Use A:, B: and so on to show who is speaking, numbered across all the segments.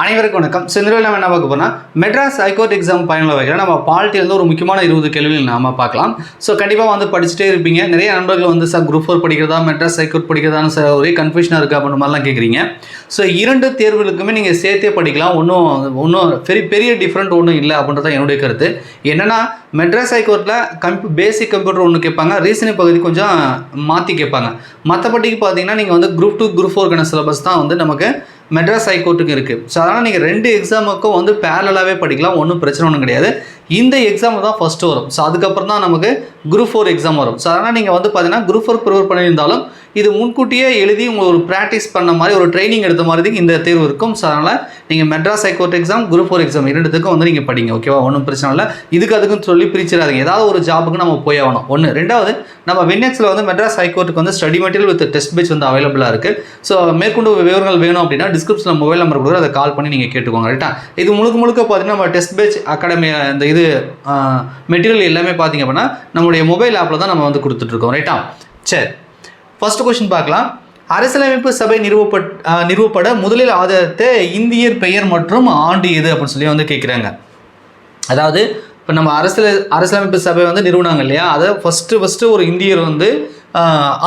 A: அனைவருக்கும் வணக்கம். ஸோ நம்ம என்ன பார்க்க போனால் மெட்ராஸ் ஹைகோர்ட் எக்ஸாம் பயனுள்ள வகையில் நம்ம பாலிட்டி வந்து ஒரு முக்கியமான இருபது கேள்விகள் நாம பார்க்கலாம். ஸோ கண்டிப்பாக வந்து படிச்சுட்டே இருப்பீங்க. நிறைய நண்பர்கள் வந்து சார் குரூப் ஃபோர் படிக்கிறதா? மெட்ராஸ் ஹைகோர்ட் படிக்கிறதான்னு சார் ஒரே கன்ஃபியூஷனாக இருக்குது அப்படின்ற மாதிரிலாம் கேட்குறீங்க ஸோ இரண்டு தேர்வுகளுக்குமே நீங்கள் சேர்த்தே படிக்கலாம். ஒன்றும் ஒன்றும் பெரிய பெரிய டிஃப்ரெண்ட் ஒன்றும் இல்லை அப்படின்றத தான் என்னுடைய கருத்து. என்னென்னா மெட்ராஸ் ஹைகோர்ட்டில் கம்ப் பேசிக் கம்ப்யூட்டர் ஒன்று கேட்பாங்க. ரீசனிங் பகுதி கொஞ்சம் மாற்றி கேட்பாங்க. மற்றபடிக்கு பார்த்தீங்கன்னா நீங்கள் வந்து குரூப் டூ குரூப் ஃபோருக்கான சிலபஸ் தான் வந்து நமக்கு மெட்ராஸ் ஹைகோர்ட்டுக்கு இருக்குது ஸோ அதனால் நீங்கள் ரெண்டு எக்ஸாமுக்கும் வந்து பேரலாகவே படிக்கலாம். ஒன்றும் பிரச்சனை ஒன்றும் கிடையாது. இந்த எக்ஸாம் தான் ஃபஸ்ட்டு வரும். ஸோ அதுக்கப்புறம் தான் நமக்கு குரூப் ஃபோர் எக்ஸாம் வரும். ஸோ அதனால் நீங்கள் வந்து பார்த்தீங்கன்னா குரூப் ஃபோர் ப்ரிப்பேர் பண்ணியிருந்தாலும் இது முன்கூட்டியே எழுதி உங்களுக்கு ஒரு ப்ராக்டிஸ் பண்ண மாதிரி ஒரு ட்ரைனிங் எடுத்த மாதிரி இந்த தேர்வு இருக்கும். ஸோ அதனால் நீங்கள் Madras high court exam group four exam இரண்டுத்துக்கும் வந்து நீங்கள் படிங்க ஓகேவா ஒன்றும் பிரச்சனை இல்லை. இதுக்கு அதுக்கும் சொல்லி பிரிச்சிடாதீங்க. ஏதாவது ஒரு ஜாபுக்கு நம்ம போய் ஆகணும். ஒன்று ரெண்டாவது நம்ம வின்னெக்ஸில் வந்து மெட்ராஸ் ஹைகோர்ட்டுக்கு வந்து study material with test batch வந்து அவைலபிளாக இருக்குது ஸோ மேற்கொண்டு விவரங்கள் வேணும் அப்படின்னா டிஸ்கிரிப்ஷனில் மொபைல் நம்பர் கொடுக்குற அதை கால் பண்ணி நீங்கள் கேட்டுக்கோங்க. ரைட்டா இது முழுக்க முழுக்க பார்த்தீங்கன்னா நம்ம டெஸ்ட் பேட்ச் அகாடமி அந்த இது மெட்டீரியல் எல்லாமே பார்த்தீங்க அப்படின்னா நம்மளுடைய மொபைல் ஆப்பில் தான் நம்ம வந்து கொடுத்துட்ருக்கோம் ரைட்டா சரி. ஃபர்ஸ்ட் கொஷின் பார்க்கலாம். அரசியலமைப்பு சபை நிறுவப்பட் நிறுவப்பட முதலில் ஆதரித்த இந்தியர் பெயர் மற்றும் ஆண்டு எது அப்படின்னு சொல்லி வந்து கேட்குறாங்க. அதாவது இப்போ நம்ம அரசியல் அரசியலமைப்பு சபை வந்து நிறுவனாங்க இல்லையா? அதை ஃபஸ்ட்டு ஃபஸ்ட்டு ஒரு இந்தியர் வந்து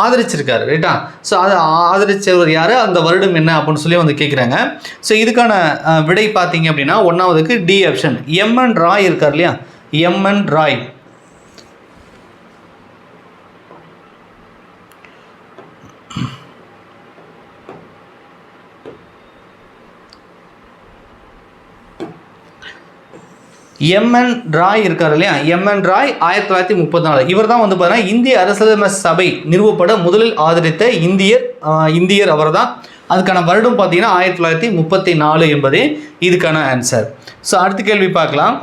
A: ஆதரிச்சிருக்காரு ரைட்டா ஸோ அதை ஆதரிச்சவர் யார்? அந்த வருடம் என்ன அப்படின்னு சொல்லி வந்து கேட்குறாங்க ஸோ இதுக்கான விடை பார்த்தீங்க அப்படின்னா ஒன்றாவதுக்கு டி ஆப்ஷன் எம்என் ராய் இருக்கார் இல்லையா? எம்என் ராய் எம்என் ராய் இருக்கார் இல்லையா? எம்என் ராய் ஆயிரத்தி தொள்ளாயிரத்தி முப்பத்தி நாலு. இவர் தான் வந்து பார்த்தீங்கன்னா இந்திய அரசியலமைப்பு சபை நிறுவப்பட முதலில் ஆதரித்த இந்தியர் இந்தியர் அவர் தான் அதுக்கான வருடம் பார்த்தீங்கன்னா ஆயிரத்தி தொள்ளாயிரத்தி முப்பத்தி நாலு என்பதே இதுக்கான ஆன்சர் ஸோ அடுத்த கேள்வி பார்க்கலாம்.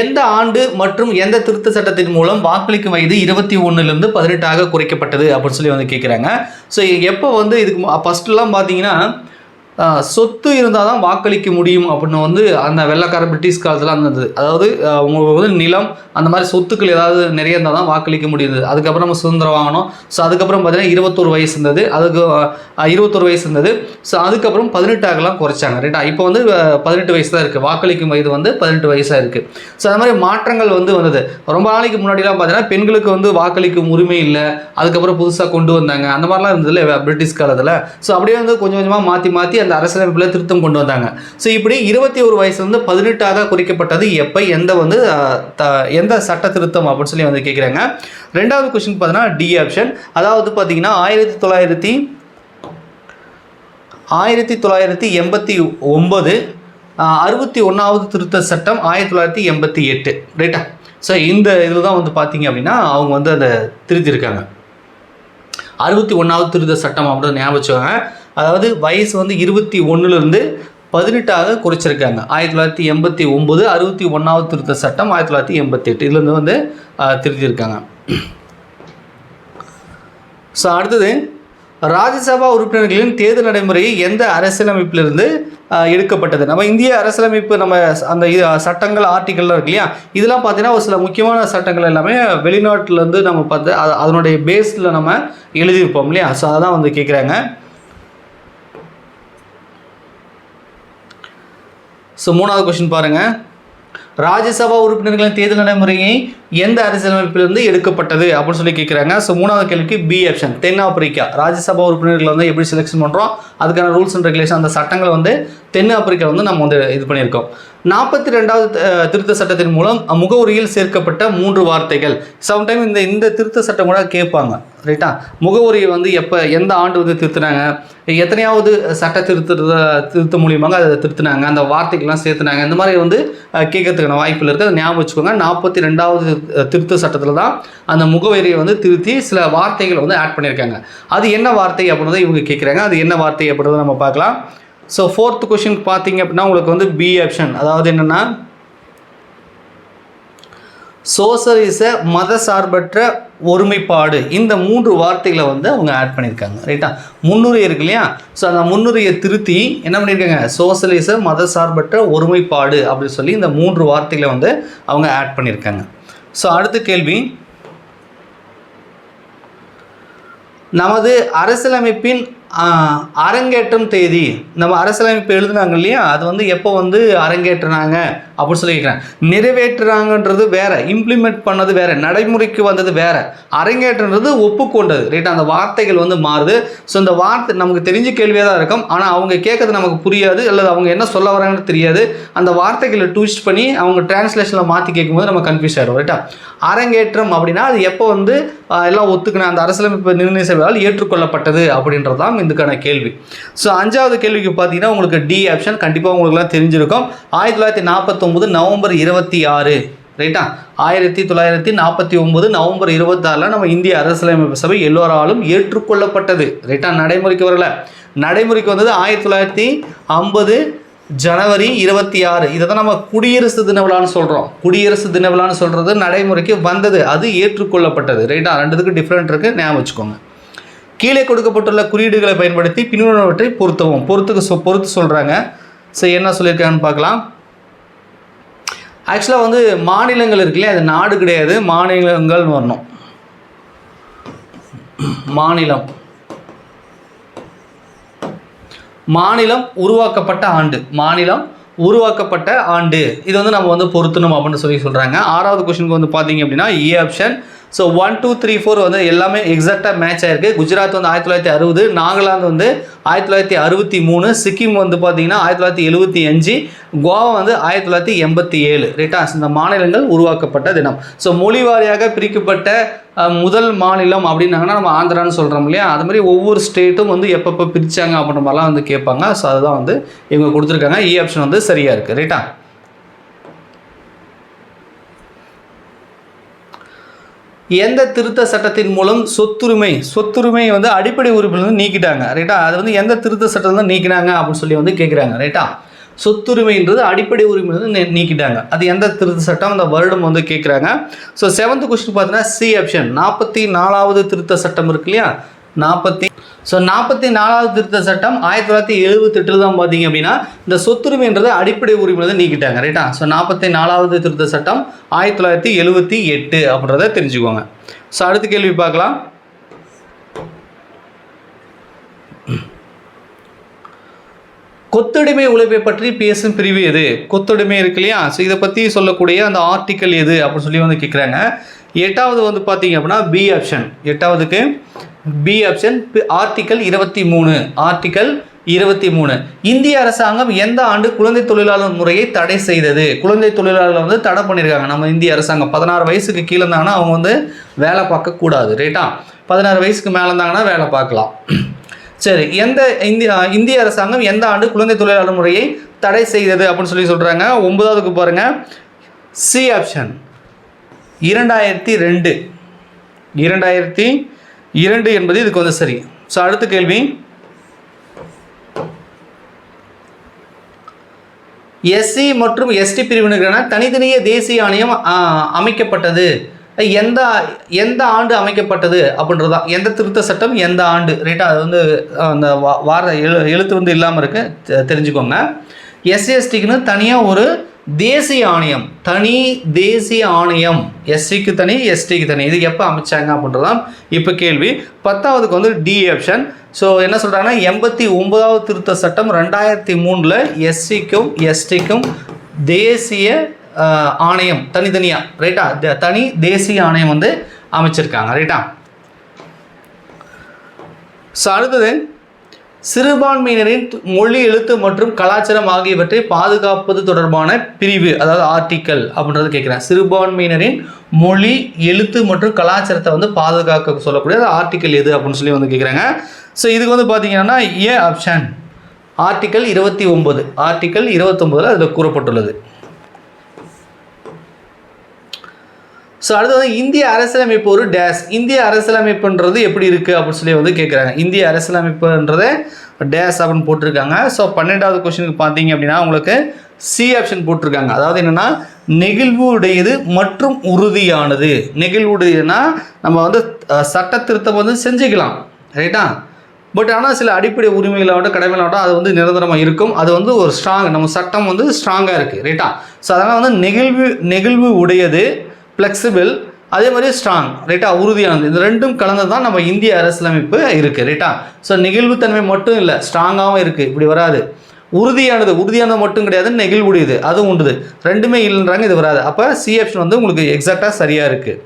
A: எந்த ஆண்டு மற்றும் எந்த திருத்த சட்டத்தின் மூலம் வாக்களிக்கும் வயது இருபத்தி ஒன்றுலேருந்து பதினெட்டாக குறைக்கப்பட்டது அப்படின்னு சொல்லி வந்து கேட்குறாங்க ஸோ எப்போ வந்து இதுக்கு ஃபஸ்ட்டுலாம் பார்த்தீங்கன்னா சொத்து இருந்தால் தான் வாக்களிக்க முடியும் அப்படின்னு வந்து அந்த வெள்ளக்கார பிரிட்டிஷ் காலத்தில் அந்த அதாவது உங்களுக்கு வந்து நிலம் அந்த மாதிரி சொத்துக்கள் ஏதாவது நிறைய இருந்தால் தான் வாக்களிக்க முடியுது. அதுக்கப்புறம் நம்ம சுதந்திரம் வாங்கினோம் ஸோ அதுக்கப்புறம் பார்த்தீங்கன்னா இருபத்தொரு வயசு இருந்தது. அதுக்கு இருபத்தோரு இருபத்தொரு வயசு இருந்தது. ஸோ அதுக்கப்புறம் பதினெட்டாகலாம் குறைச்சாங்க. ரைட்டா இப்போ வந்து பதினெட்டு வயசு தான் இருக்குது வாக்களிக்கும் வயது வந்து பதினெட்டு வயசாக இருக்குது ஸோ அது மாதிரி மாற்றங்கள் வந்து வந்தது. ரொம்ப நாளைக்கு முன்னாடிலாம் பார்த்தீங்கன்னா பெண்களுக்கு வந்து வாக்களிக்கும் உரிமை இல்லை. அதுக்கப்புறம் புதுசாக கொண்டு வந்தாங்க. அந்த மாதிரிலாம் இருந்தது இல்லை பிரிட்டிஷ் காலத்தில். ஸோ அப்படியே வந்து கொஞ்சம் கொஞ்சமாக மாற்றி மாற்றி அந்த அரசியலமைப்பில் திருத்தம் கொண்டு வந்தாங்க. ஸோ இப்படி இருபத்தி ஒரு வயசுலேருந்து பதினெட்டாக குறிக்கப்பட்டது. எப்போ எந்த வந்து த- எந்த சட்ட திருத்தம் அப்படின்னு சொல்லி வந்து கேட்குறாங்க ரெண்டாவது கொஸ்டின் பார்த்தீங்கன்னா டி ஆப்ஷன் அதாவது பார்த்தீங்கன்னா ஆயிரத்தி தொள்ளாயிரத்தி ஆயிரத்தி தொள்ளாயிரத்தி எண்பத்தி ஒம்பது அறுபத்தி ஒன்றாவது திருத்த சட்டம் ஆயிரத்தி தொள்ளாயிரத்தி எண்பத்தி எட்டு. ரைட்டா ஸோ இந்த இதில் தான் வந்து பார்த்தீங்க அப்படின்னா அவங்க வந்து அதை திருத்திருக்காங்க. அறுபத்தி ஒன்றாவது திருத்த சட்டம் அப்படின்னு ஞாபகம் வச்சுக்கோங்க. அதாவது வயசு வந்து இருபத்தி ஒன்றுலேருந்து பதினெட்டாக குறைச்சிருக்காங்க. ஆயிரத்தி தொள்ளாயிரத்தி எண்பத்தி ஒம்பது அறுபத்தி ஒன்றாவது திருத்த சட்டம் ஆயிரத்தி தொள்ளாயிரத்தி எண்பத்தி எட்டு இதுலேருந்து வந்து திருத்தியிருக்காங்க. ஸோ அடுத்தது ராஜ்யசபா உறுப்பினர்களின் தேர்தல் நடைமுறை எந்த அரசியலமைப்பிலிருந்து எடுக்கப்பட்டது? நம்ம இந்திய அரசியலமைப்பு நம்ம அந்த இது, சட்டங்கள் ஆர்டிக்கல்லாம் இருக்கு இல்லையா? இதெல்லாம் பார்த்தீங்கன்னா ஒரு சில முக்கியமான சட்டங்கள் எல்லாமே வெளிநாட்டிலேருந்து நம்ம பார்த்து அதனுடைய பேஸில் நம்ம எழுதியிருப்போம் இல்லையா? ஸோ அதான் வந்து கேட்குறாங்க ஸோ மூணாவது கொஸ்டின் பாருங்கள் ராஜ்யசபா உறுப்பினர்களின் தேர்தல் நடைமுறையை எந்த அரசியலமைப்பிலிருந்து எடுக்கப்பட்டது அப்படின்னு சொல்லி கேட்குறாங்க ஸோ மூணாவது கேள்விக்கு பி ஆப்ஷன் தென்னாப்பிரிக்கா. ராஜ்யசபா உறுப்பினர்களை வந்து எப்படி செலெக்ஷன் பண்ணுறோம் அதுக்கான ரூல்ஸ் அண்ட் ரெகுலேஷன் அந்த சட்டங்களை வந்து தென்னாப்பிரிக்கா வந்து நம்ம வந்து இது பண்ணியிருக்கோம். நாற்பத்தி ரெண்டாவது திருத்த சட்டத்தின் மூலம் முகவரியில் சேர்க்கப்பட்ட மூன்று வார்த்தைகள். சம்டைம் இந்த இந்த திருத்த சட்டம் கூட கேட்பாங்க ரைட்டா முகவரியை வந்து எப்போ எந்த ஆண்டு வந்து திருத்தினாங்க? எத்தனையாவது சட்ட திருத்த திருத்த மூலியமாக அதை திருத்தினாங்க? அந்த வார்த்தைகள்லாம் சேர்த்துனாங்க. இந்த மாதிரி வந்து கேட்கறதுக்கான வாய்ப்பில் இருக்குது அதை ஞாபகம் வச்சுக்கோங்க. நாற்பத்தி ரெண்டாவது திருத்த சட்டத்தில் தான் அந்த முகவரியை வந்து திருத்தி சில வார்த்தைகளை வந்து ஆட் பண்ணியிருக்காங்க. அது என்ன வார்த்தை அப்படின்றத இவங்க கேட்குறாங்க. அது என்ன வார்த்தை அப்படின்றத நம்ம பார்க்கலாம். ஸோ ஃபோர்த் கொஷின் பார்த்தீங்க அப்படின்னா உங்களுக்கு வந்து பி ஆப்ஷன் அதாவது என்னென்னா சோசலிச மத சார்பற்ற ஒருமைப்பாடு. இந்த மூன்று வார்த்தைகளை வந்து அவங்க ஆட் பண்ணியிருக்காங்க ரைட்டா முன்னுரை இருக்கு இல்லையா? ஸோ அந்த முன்னுரையை திருத்தி என்ன பண்ணியிருக்காங்க? சோசலிச மத சார்பற்ற ஒருமைப்பாடு அப்படின்னு சொல்லி இந்த மூன்று வார்த்தைகளை வந்து அவங்க ஆட் பண்ணியிருக்காங்க. ஸோ அடுத்த கேள்வி. நமது அரசியலமைப்பின் அரங்கேற்றம் தேதி. நம்ம அரசியலமைப்பு எழுதுனாங்க இல்லையா? அது வந்து எப்போ வந்து அரங்கேற்றினாங்க அப்படின்னு சொல்லி கேட்குறேன் நிறைவேற்றுறாங்கன்றது வேற இம்ப்ளிமெண்ட் பண்ணது வேற நடைமுறைக்கு வந்தது வேற. அரங்கேற்றன்றது ஒப்புக்கொண்டது. ரைட் அந்த வார்த்தைகள் வந்து மாறுது. ஸோ இந்த வார்த்தை நமக்கு தெரிஞ்ச கேள்வியாக தான் இருக்கும். ஆனால் அவங்க கேட்கறது நமக்கு புரியாது. அல்லது அவங்க என்ன சொல்ல வராங்கன்னு தெரியாது. அந்த வார்த்தைகளை டூஸ்ட் பண்ணி அவங்க டிரான்ஸ்லேஷனில் மாற்றி கேட்கும்போது நம்ம கன்ஃபியூஸ் ஆகிடும் ரைட்டா அரங்கேற்றம் அப்படின்னா அது எப்போ வந்து எல்லாம் ஒத்துக்கின அந்த அரசியலமைப்பு நிர்ணய சபையால் ஏற்றுக்கொள்ளப்பட்டது அப்படின்றது தான் இதுக்கான கேள்வி. ஸோ அஞ்சாவது கேள்விக்கு பார்த்தீங்கன்னா உங்களுக்கு டி ஆப்ஷன் கண்டிப்பாக உங்களுக்குலாம் தெரிஞ்சிருக்கும். ஆயிரத்தி தொள்ளாயிரத்தி நாற்பத்தொம்போது நவம்பர் இருபத்தி ஆறு. ரைட்டா ஆயிரத்தி தொள்ளாயிரத்தி நாற்பத்தி ஒம்பது நவம்பர் இருபத்தாறில் நம்ம இந்திய அரசியலமைப்பு சபை எல்லோராலும் ஏற்றுக்கொள்ளப்பட்டது. ரைட்டா நடைமுறைக்கு வரல. நடைமுறைக்கு வந்தது ஆயிரத்தி தொள்ளாயிரத்தி ஐம்பது ஜனவரி இருபத்தி ஆறு. இதை தான் நம்ம குடியரசு தின விழான்னு சொல்கிறோம் குடியரசு தின விழான்னு சொல்கிறது நடைமுறைக்கு வந்தது. அது ஏற்றுக்கொள்ளப்பட்டது. ரைட்டா ரெண்டுத்துக்கு டிஃப்ரெண்ட் இருக்குது ஞாபகம் வச்சுக்கோங்க. கீழே கொடுக்கப்பட்டுள்ள குறியீடுகளை பயன்படுத்தி பின்வருவனவற்றை பொருத்தவும். பொறுத்துக்கு சொ பொறுத்து சொல்கிறாங்க ஸோ என்ன சொல்லியிருக்காங்கன்னு பார்க்கலாம். ஆக்சுவலாக வந்து மாநிலங்கள் இருக்கு இல்லையா? அது நாடு கிடையாது. மாநிலங்கள்னு வரணும். மாநிலம். மாநிலம் உருவாக்கப்பட்ட ஆண்டு. மாநிலம் உருவாக்கப்பட்ட ஆண்டு. இது வந்து நம்ம வந்து பொருத்தணும் அப்படின்னு சொல்லி சொல்கிறாங்க ஆறாவது கொஷனுக்கு வந்து பார்த்தீங்க அப்படின்னா A option so one two three four வந்து எல்லாமே எக்ஸாக்டாக மேட்ச் ஆயிருக்கு. குஜராத் வந்து ஆயிரத்தி தொள்ளாயிரத்தி அறுபது நாகாலாந்து வந்து ஆயிரத்தி தொள்ளாயிரத்தி அறுபத்தி மூணு சிக்கிம் வந்து பார்த்தீங்கன்னா ஆயிரத்தி தொள்ளாயிரத்தி எழுபத்தி அஞ்சு கோவா வந்து ஆயிரத்தி தொள்ளாயிரத்தி எண்பத்தி ஏழு. ரைட்டா இந்த மாநிலங்கள் உருவாக்கப்பட்ட தினம். ஸோ மொழி வாரியாக பிரிக்கப்பட்ட முதல் மாநிலம் அப்படின்னாங்கன்னா நம்ம ஆந்திரான்னு சொல்கிறோம் இல்லையா? அது மாதிரி ஒவ்வொரு ஸ்டேட்டும் வந்து எப்பப்போ பிரித்தாங்க அப்படின்ற மாதிரிலாம் வந்து கேட்பாங்க. ஸோ அதுதான் வந்து இவங்க கொடுத்துருக்காங்க. இ e ஆப்ஷன் வந்து சரியாக இருக்குது ரைட்டா எந்த திருத்த சட்டத்தின் மூலம் சொத்துரிமை சொத்துரிமை வந்து அடிப்படை உறுப்பில் வந்து நீக்கிட்டாங்க ரைட்டா அது வந்து எந்த திருத்த சட்டத்தில் தான் நீக்கினாங்க அப்படின்னு சொல்லி வந்து கேட்குறாங்க ரைட்டா சொத்துரிமைன்றது அடிப்படை உரிமை வந்து நீக்கிட்டாங்க. அது எந்த திருத்த சட்டம்? அந்த வருடம் வந்து கேட்குறாங்க ஸோ செவன்த் கொஸ்டின் பார்த்தீங்கன்னா சி ஆப்ஷன் நாற்பத்தி நாலாவது திருத்த சட்டம் இருக்கு இல்லையா? நாற்பத்தி ஸோ நாற்பத்தி நாலாவது திருத்த சட்டம் ஆயிரத்தி தொள்ளாயிரத்தி எழுபத்தெட்டில் தான் பார்த்தீங்க அப்படின்னா இந்த சொத்துரிமைன்றது அடிப்படை உரிமை வந்து நீக்கிட்டாங்க ரைட்டா ஸோ நாற்பத்தி நாலாவது திருத்த சட்டம் ஆயிரத்தி தொள்ளாயிரத்தி எழுபத்தி எட்டு அப்படின்றத தெரிஞ்சுக்கோங்க. ஸோ அடுத்த கேள்வி பார்க்கலாம். கொத்தடிமை உழைப்பை பற்றி பேசும் பிரிவு எது? கொத்தடிமை இருக்கு இல்லையா? ஸோ இதை பற்றி சொல்லக்கூடிய அந்த ஆர்டிக்கல் எது? அப்படின்னு சொல்லி வந்து கேட்குறாங்க எட்டாவது வந்து பார்த்தீங்க அப்படின்னா பி ஆப்ஷன் எட்டாவதுக்கு பி ஆப்ஷன் ஆர்டிக்கல் இருபத்தி மூணு ஆர்டிக்கல் இருபத்தி மூணு. இந்திய அரசாங்கம் எந்த ஆண்டு குழந்தை தொழிலாளர் முறையை தடை செய்தது? குழந்தை தொழிலாளர் வந்து தடை பண்ணியிருக்காங்க நம்ம இந்திய அரசாங்கம் பதினாறு வயசுக்கு கீழே இருந்தாங்கன்னா அவங்க வந்து வேலை பார்க்கக்கூடாது ரைட்டா பதினாறு வயசுக்கு மேலே இருந்தாங்கன்னா வேலை பார்க்கலாம். சரி எந்த இந்திய இந்திய அரசாங்கம் எந்த ஆண்டு குழந்தை தொழிலாளர் முறையை தடை செய்தது அப்படின்னு சொல்லி சொல்கிறாங்க ஒன்பதாவதுக்கு பாருங்கள் சி ஆப்ஷன் இரண்டாயிரத்தி ரெண்டு. இரண்டாயிரத்தி இரண்டு என்பது இதுக்கு வந்து சரி. ஸோ அடுத்த கேள்வி. எஸ்சி மற்றும் எஸ்டி பிரிவினருக்கான தனித்தனிய தேசிய ஆணையம் அமைக்கப்பட்டது. எந்த எந்த ஆண்டு அமைக்கப்பட்டது அப்படின்றது? தான் எந்த திருத்த சட்டம் எந்த ஆண்டு? ரைட்டாக அது வந்து அந்த வா- வார எழு எழுத்து வந்து இல்லாமல் இருக்கு. தெரிஞ்சுக்கோங்க. தெரிஞ்சுக்கோங்க எஸ்சிஎஸ்டிக்குன்னு தனியாக ஒரு தேசிய ஆணையம் தனி தேசிய ஆணையம் எஸ்சிக்கு தனி எஸ்டிக்கு தனி. இது எப்போ அமைச்சாங்க அப்படின்றதான் இப்போ கேள்வி. பத்தாவதுக்கு வந்து டி ஆப்ஷன் ஸோ என்ன சொல்கிறாங்கன்னா எண்பத்தி ஒன்பதாவது திருத்த சட்டம் ரெண்டாயிரத்தி மூணில் எஸ்சிக்கும் எஸ்டிக்கும் தேசிய ஆணையம் தனித்தனியாக ரைட்டா தனி தேசிய ஆணையம் வந்து அமைச்சிருக்காங்க ரைட்டா ஸோ அடுத்தது சிறுபான்மையினரின் மொழி எழுத்து மற்றும் கலாச்சாரம் ஆகியவற்றை பாதுகாப்பது தொடர்பான பிரிவு அதாவது ஆர்டிக்கல் அப்படின்றது கேட்குறேன். சிறுபான்மையினரின் மொழி எழுத்து மற்றும் கலாச்சாரத்தை வந்து பாதுகாக்க சொல்லக்கூடிய ஆர்டிக்கல் எது அப்படின்னு சொல்லி வந்து கேட்குறாங்க. ஸோ இதுக்கு வந்து பார்த்தீங்கன்னா ஏ ஆப்ஷன் ஆர்டிக்கல் இருபத்தி ஒம்பது ஆர்டிக்கல் இருபத்தொம்பதில் அதில் கூறப்பட்டுள்ளது. ஸோ அடுத்து வந்து இந்திய அரசியலமைப்பு ஒரு டேஸ் இந்திய அரசியலமைப்புன்றது எப்படி இருக்குது அப்படின்னு சொல்லி வந்து கேட்குறாங்க இந்திய அரசியலமைப்புன்றதை டேஸ் அப்படின்னு போட்டிருக்காங்க. ஸோ பன்னெண்டாவது கொஸ்டினுக்கு பார்த்தீங்க அப்படின்னா உங்களுக்கு சி ஆப்ஷன் போட்டிருக்காங்க. அதாவது என்னென்னா நெகிழ்வு உடையது மற்றும் உறுதியானது. நெகிழ்வு உடையதுன்னா நம்ம வந்து சட்ட திருத்தம் வந்து செஞ்சுக்கலாம். ரைட்டா பட் ஆனால் சில அடிப்படை உரிமைகளாகட்டும் கடமைகளாகட்டும் அது வந்து நிரந்தரமாக இருக்கும். அது வந்து ஒரு ஸ்ட்ராங் நம்ம சட்டம் வந்து ஸ்ட்ராங்காக இருக்குது ரைட்டா ஸோ அதனால் வந்து நெகிழ்வு நெகிழ்வு உடையது ஃப்ளெக்சிபிள் அதே மாதிரி ஸ்ட்ராங் ரைட்டா உறுதியானது. இந்த ரெண்டும் கலந்து தான் நம்ம இந்திய அரசியலமைப்பு இருக்குது ரைட்டா ஸோ நெகிழ்வுத்தன்மை மட்டும் இல்லை ஸ்ட்ராங்காகவும் இருக்குது இப்படி வராது. உறுதியானது உறுதியானது மட்டும் கிடையாது நெகிழ்வுடையது. அதுவும் உண்டுது. ரெண்டுமே இல்லைன்றாங்க இது வராது. அப்போ சி ஆப்ஷன் வந்து உங்களுக்கு எக்ஸாக்டாக சரியாக இருக்குது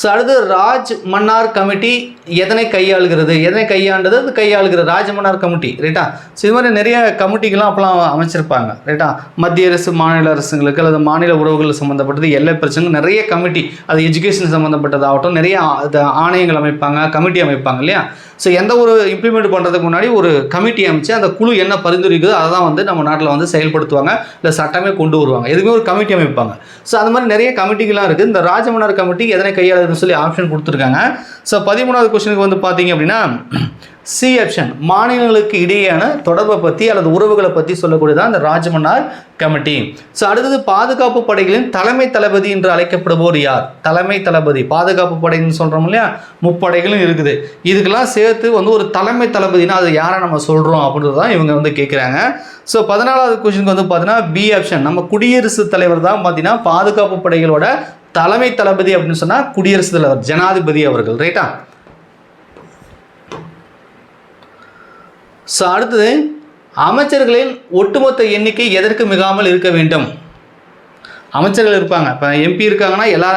A: ஸோ அடுத்து ராஜ் மன்னார் கமிட்டி எதனை கையாளுகிறது? எதனை கையாண்டது? அது கையாளுகிறது ராஜ் மன்னார் கமிட்டி ரைட்டா ஸோ இது மாதிரி நிறைய கமிட்டிகள்லாம் அப்போலாம் அமைச்சிருப்பாங்க ரைட்டா மத்திய அரசு மாநில அரசுங்களுக்கு அல்லது மாநில உறவுகள் சம்மந்தப்பட்டது எல்லை பிரச்சனை நிறைய கமிட்டி அது எஜுகேஷன் சம்மந்தப்பட்டதாகட்டும் நிறைய ஆணையங்கள் அமைப்பாங்க கமிட்டி அமைப்பாங்க இல்லையா? ஸோ எந்த ஒரு இம்ப்ளிமெண்ட் பண்ணுறதுக்கு முன்னாடி ஒரு கமிட்டி அமைச்சு அந்த குழு என்ன பரிந்துரைக்குதோ அதை தான் வந்து நம்ம நாட்டில் வந்து செயல்படுத்துவாங்க இல்லை சட்டமே கொண்டு வருவாங்க. எதுவுமே ஒரு கமிட்டி அமைப்பாங்க. ஸோ அந்த மாதிரி நிறைய கமிட்டிகள்லாம் இருக்குது இந்த ராஜமன்னார் கமிட்டி எதனை கையாளுதுன்னு சொல்லி ஆப்ஷன் கொடுத்துருக்காங்க. ஸோ பதிமூணாவது கொஸ்டினுக்கு வந்து பார்த்தீங்க அப்படின்னா சி ஆப்ஷன் மாநிலங்களுக்கு இடையேயான தொடர்பை பற்றி அல்லது உறவுகளை பற்றி சொல்லக்கூடியதான் அந்த ராஜமன்னார் கமிட்டி. ஸோ அடுத்தது பாதுகாப்பு படைகளின் தலைமை தளபதி என்று அழைக்கப்படுவோர் யார்? தலைமை தளபதி. பாதுகாப்பு படைன்னு சொல்கிறோம் இல்லையா? முப்படைகளும் இருக்குது. இதுக்கெல்லாம் சேர்த்து வந்து ஒரு தலைமை தளபதினா அது யாரை நம்ம சொல்கிறோம் அப்படின்றது தான் இவங்க வந்து கேட்குறாங்க ஸோ பதினாலாவது கொஸ்டினுக்கு வந்து பார்த்தீங்கன்னா பி ஆப்ஷன் நம்ம குடியரசுத் தலைவர் தான் பார்த்தீங்கன்னா பாதுகாப்பு படைகளோட தலைமை தளபதி அப்படின்னு சொன்னால் குடியரசுத் தலைவர் ஜனாதிபதி அவர்கள் ரைட்டா ஸோ அடுத்தது அமைச்சர்களின் ஒட்டுமொத்த எண்ணிக்கை எதற்கு மிகாமல் இருக்க வேண்டும்? அமைச்சர்கள் இருப்பாங்க. இப்போ எம்பி இருக்காங்கன்னா எல்லா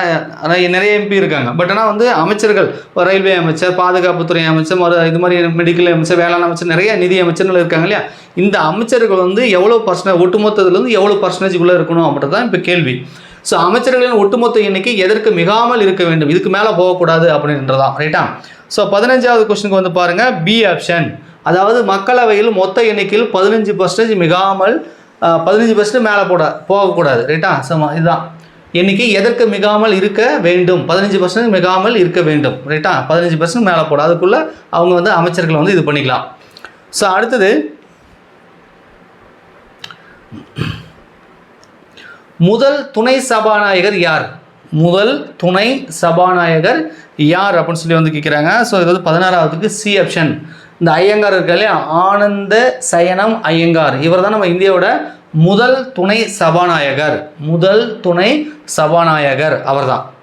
A: நிறைய எம்பி இருக்காங்க. பட் ஆனால் வந்து அமைச்சர்கள் ஒரு ரயில்வே அமைச்சர் பாதுகாப்புத்துறை அமைச்சர் மறு இது மாதிரி மெடிக்கல் அமைச்சர் வேளாண் அமைச்சர் நிறைய நிதி அமைச்சர்கள் இருக்காங்க இல்லையா? இந்த அமைச்சர்கள் வந்து எவ்வளோ பர்சன்டேஜ் ஒட்டுமொத்தத்துலேருந்து எவ்வளோ பர்சன்டேஜுக்குள்ளே இருக்கணும் அப்படின்றது தான் இப்போ கேள்வி. ஸோ அமைச்சர்களின் ஒட்டுமொத்த எண்ணிக்கை எதற்கு மிகாமல் இருக்க வேண்டும்? இதுக்கு மேலே போகக்கூடாது அப்படின்றதான் ரைட்டா ஸோ பதினஞ்சாவது கொஸ்டினுக்கு வந்து பாருங்கள் பி ஆப்ஷன் அதாவது மக்களவையில் மொத்த எண்ணிக்கையில் பதினஞ்சு பர்சன்டேஜ் மிகாமல் பதினஞ்சு பர்சன்ட் மேலே போட போகக்கூடாது ரைட்டா ஸோ இதுதான். எண்ணிக்கை எதற்கு மிகாமல் இருக்க வேண்டும்? பதினஞ்சு பர்சன்ட் மிகாமல் இருக்க வேண்டும் ரைட்டா பதினஞ்சு பர்சன்ட் மேலே போட. அதுக்குள்ளே அவங்க வந்து அமைச்சர்களை வந்து இது பண்ணிக்கலாம். ஸோ அடுத்தது முதல் துணை சபாநாயகர் யார்? முதல் துணை சபாநாயகர் யார் அப்படின்னு சொல்லி வந்து கேட்குறாங்க ஸோ இது வந்து பதினாறாவதுக்கு சி ஆப்ஷன் இந்த ஐயங்கார் இருக்கா இல்லையா? ஆனந்த சயனம் ஐயங்கார். இவர் தான் நம்ம இந்தியாவோட முதல் துணை சபாநாயகர். முதல் துணை சபாநாயகர். அவர்தான்.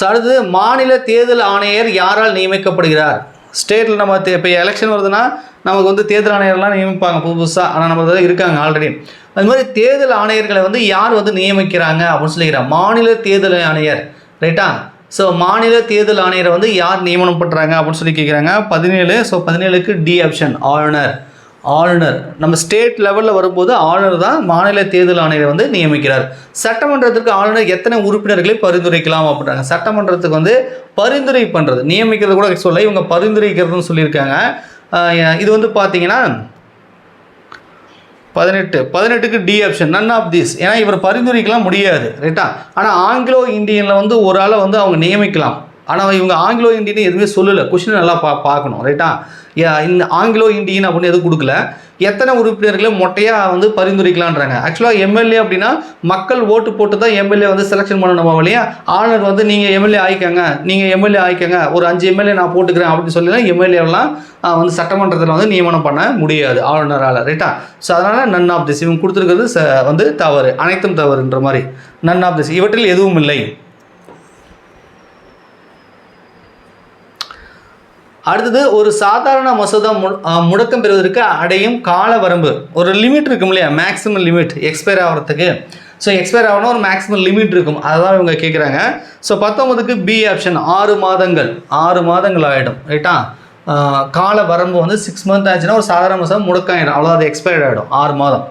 A: ஸோ அடுத்தது மாநில தேர்தல் ஆணையர் யாரால் நியமிக்கப்படுகிறார்? ஸ்டேட்டில் நம்ம இப்போ எலெக்ஷன் வருதுன்னா நமக்கு வந்து தேர்தல் ஆணையர்லாம் நியமிப்பாங்க புது புதுசாக ஆனால் நம்ம இருக்காங்க ஆல்ரெடி அது மாதிரி தேர்தல் ஆணையர்களை வந்து யார் வந்து நியமிக்கிறாங்க அப்படின்னு சொல்லிக்கிறார் மாநில தேர்தல் ஆணையர் ரைட்டா ஸோ மாநில தேர்தல் ஆணையரை வந்து யார் நியமனம் பண்ணுறாங்க அப்படின்னு சொல்லி கேட்குறாங்க பதினேழு ஸோ பதினேழுக்கு டி ஆப்ஷன் ஆளுநர் ஆளுநர். நம்ம ஸ்டேட் லெவலில் வரும்போது ஆளுநர் தான் மாநில தேர்தல் ஆணையரை வந்து நியமிக்கிறார். சட்டமன்றத்திற்கு ஆளுநர் எத்தனை உறுப்பினர்களை பரிந்துரைக்கலாம் அப்படின்றாங்க. சட்டமன்றத்துக்கு வந்து பரிந்துரை பண்ணுறது நியமிக்கிறது கூட சொல்ல இவங்க பரிந்துரைக்கிறதுன்னு சொல்லியிருக்காங்க. இது வந்து பார்த்தீங்கன்னா பதினெட்டு பதினெட்டுக்கு D option none of this ஏன்னா இவர் பரிந்துரைக்கலாம் முடியாது ரைட்டா ஆனால் ஆங்கிலோ இந்தியனில் வந்து ஒரு ஆளை வந்து அவங்க நியமிக்கலாம். ஆனால் இவங்க ஆங்கிலோ இந்தியன் எதுவுமே சொல்லலை. கொஷின் நல்லா பா பார்க்கணும் ரைட்டா ஆங்கிலோ இந்தியன் அப்படின்னு எதுவும் கொடுக்கல. எத்தனை உறுப்பினர்களை மொட்டையாக வந்து பரிந்துரைக்கலான்றாங்க. ஆக்சுவலாக எம்எல்ஏ அப்படின்னா மக்கள் ஓட்டு போட்டு தான் எம்எல்ஏ வந்து செலெக்ஷன் பண்ணணுமா இல்லையா ஆளுநர் வந்து நீங்கள் எம்எல்ஏ ஆயிக்கங்க நீங்கள் எம்எல்ஏ ஆயிக்கங்க ஒரு அஞ்சு எம்எல்ஏ நான் போட்டுக்கிறேன் அப்படின்னு சொல்லி எம்எல்ஏலாம் வந்து சட்டமன்றத்தில் வந்து நியமனம் பண்ண முடியாது ஆளுநரால் ரைட்டா ஸோ அதனால் நன் ஆஃப் திஸ் இவங்க கொடுத்துருக்கிறது ச வந்து தவறு அனைத்தும் தவறுன்ற மாதிரி. நன் ஆஃப் திஸ் இவற்றில் எதுவும் இல்லை. அடுத்தது ஒரு சாதாரண மசோதா மு முடக்கம் பெறுவதற்கு அடையும் கால வரம்பு. ஒரு லிமிட் இருக்கும் இல்லையா? மேக்ஸிமம் லிமிட் எக்ஸ்பயர் ஆகிறதுக்கு ஸோ எக்ஸ்பயர் ஆகணும் ஒரு மேக்ஸிமம் லிமிட் இருக்கும். அதுதான் இவங்க கேட்குறாங்க ஸோ பத்தொன்பதுக்கு பி ஆப்ஷன் ஆறு மாதங்கள். ஆறு மாதங்கள் ஆகிடும் ரைட்டா கால வரம்பு வந்து சிக்ஸ் மந்த் ஆச்சுன்னா ஒரு சாதாரண மசோதா முடக்கம் ஆகிடும் அவ்வளோ அது எக்ஸ்பயர்ட் ஆகிடும் ஆறு மாதம்.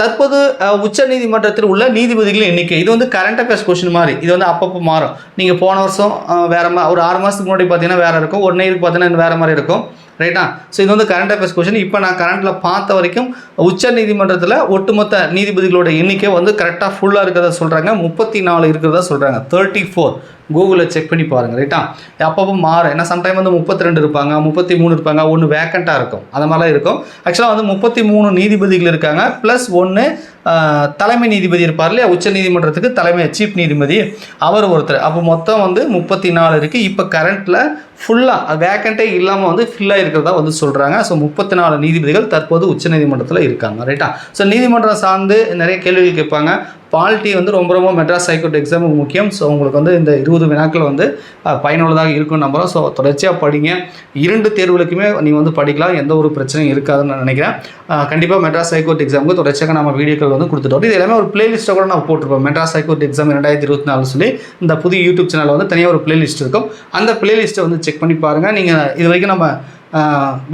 A: தற்போது உச்ச நீதிமன்றத்தில் உள்ள நீதிபதிகளின் எண்ணிக்கை. இது வந்து கரண்ட் அஃபேர்ஸ் கொஷின் மாதிரி. இது வந்து அப்பப்போ மாறும். நீங்கள் போன வருஷம் வேறு மா ஒரு ஆறு மாதத்துக்கு முன்னாடி பார்த்தீங்கன்னா வேறு இருக்கும். ஒன் இயருக்கு பார்த்தீங்கன்னா வேறு மாதிரி இருக்கும். ரைட்டா ஸோ இது வந்து கரண்ட் அஃபேர்ஸ் கொஷின் இப்போ நான் கரண்ட்டில் பார்த்த வரைக்கும் உச்ச நீதிமன்றத்தில் ஒட்டுமொத்த நீதிபதிகளோட எண்ணிக்கை வந்து கரெக்டாக ஃபுல்லாக இருக்கிறதா சொல்கிறாங்க முப்பத்தி நாலு இருக்கிறதா சொல்கிறாங்க தேர்ட்டி ஃபோர் கூகுளில் செக் பண்ணி பாருங்கள் ரைட்டா அப்பப்போ மாறும் ஏன்னா சம்டைம் வந்து முப்பத்தி ரெண்டு இருப்பாங்க முப்பத்தி மூணு இருப்பாங்க ஒன்று வேக்கண்ட்டாக இருக்கும். அந்த மாதிரிலாம் இருக்கும். ஆக்சுவலாக வந்து முப்பத்தி மூணு நீதிபதிகள் இருக்காங்க ப்ளஸ் ஒன்று தலைமை நீதிபதி இருப்பார் இல்லையா? உச்ச நீதிமன்றத்துக்கு தலைமை சீஃப் நீதிபதி. அவர் ஒருத்தர். அப்போ மொத்தம் வந்து முப்பத்தி நாலு இருக்குது இப்போ கரண்ட்டில் ஃபுல்லாக வேக்கண்ட்டே இல்லாமல் வந்து ஃபில்லாக இருக்கிறதா வந்து சொல்கிறாங்க ஸோ முப்பத்தி நாலு நீதிபதிகள் தற்போது உச்சநீதிமன்றத்தில் இருக்காங்க ரைட்டா ஸோ நீதிமன்றம் சார்ந்து நிறைய கேள்விகள் கேட்பாங்க. பாலிட்டி வந்து ரொம்ப ரொம்ப மெட்ராஸ் ஹைகோர்ட் எக்ஸாமுக்கு முக்கியம். ஸோ உங்களுக்கு வந்து இந்த இருபது வினாக்கள் வந்து பயனுள்ளதாக இருக்கும் நம்புகிறோம் ஸோ தொடர்ச்சியாக படிங்க. இரண்டு தேர்வுகளுக்குமே நீங்கள் வந்து படிக்கலாம். எந்த ஒரு பிரச்சனையும் இருக்காதுன்னு நான் நினைக்கிறேன். கண்டிப்பாக மெட்ராஸ் ஹைகோர்ட் எக்ஸாமுக்கு தொடர்ச்சியாக நம்ம வீடியோக்கள் வந்து கொடுத்துட்டு இது எல்லாமே ஒரு பிளேலிஸ்ட்டை கூட நான் போட்டிருப்போம். மெட்ராஸ் ஹைகோர்ட் எக்ஸாம் ரெண்டாயிரத்தி இருபத்தி நாலு சொல்லி இந்த புது யூடியூப் சேனலில் வந்து தனியாக ஒரு பிளேலிஸ்ட் இருக்கும். அந்த பிளேலிஸ்ட்டை வந்து செக் பண்ணி பாருங்கள் நீங்கள் இது வரைக்கும் நம்ம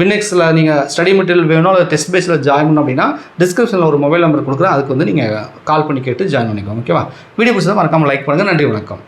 A: வினெக்ஸில் நீங்கள் ஸ்டடி மெட்டீரியல் வேணும் அல்லது டெஸ்ட் பேஸில் ஜாயின் பண்ணணும் அப்படின்னா டிஸ்கிரிப்ஷனில் ஒரு மொபைல் நம்பர் கொடுக்குறேன். அதுக்கு வந்து நீங்கள் கால் பண்ணி கேட்டு ஜாயின் பண்ணிக்கோங்க ஓகேவா வீடியோ பிடிச்சதை மறக்காமல் லைக் பண்ணுங்கள் நன்றி வணக்கம்.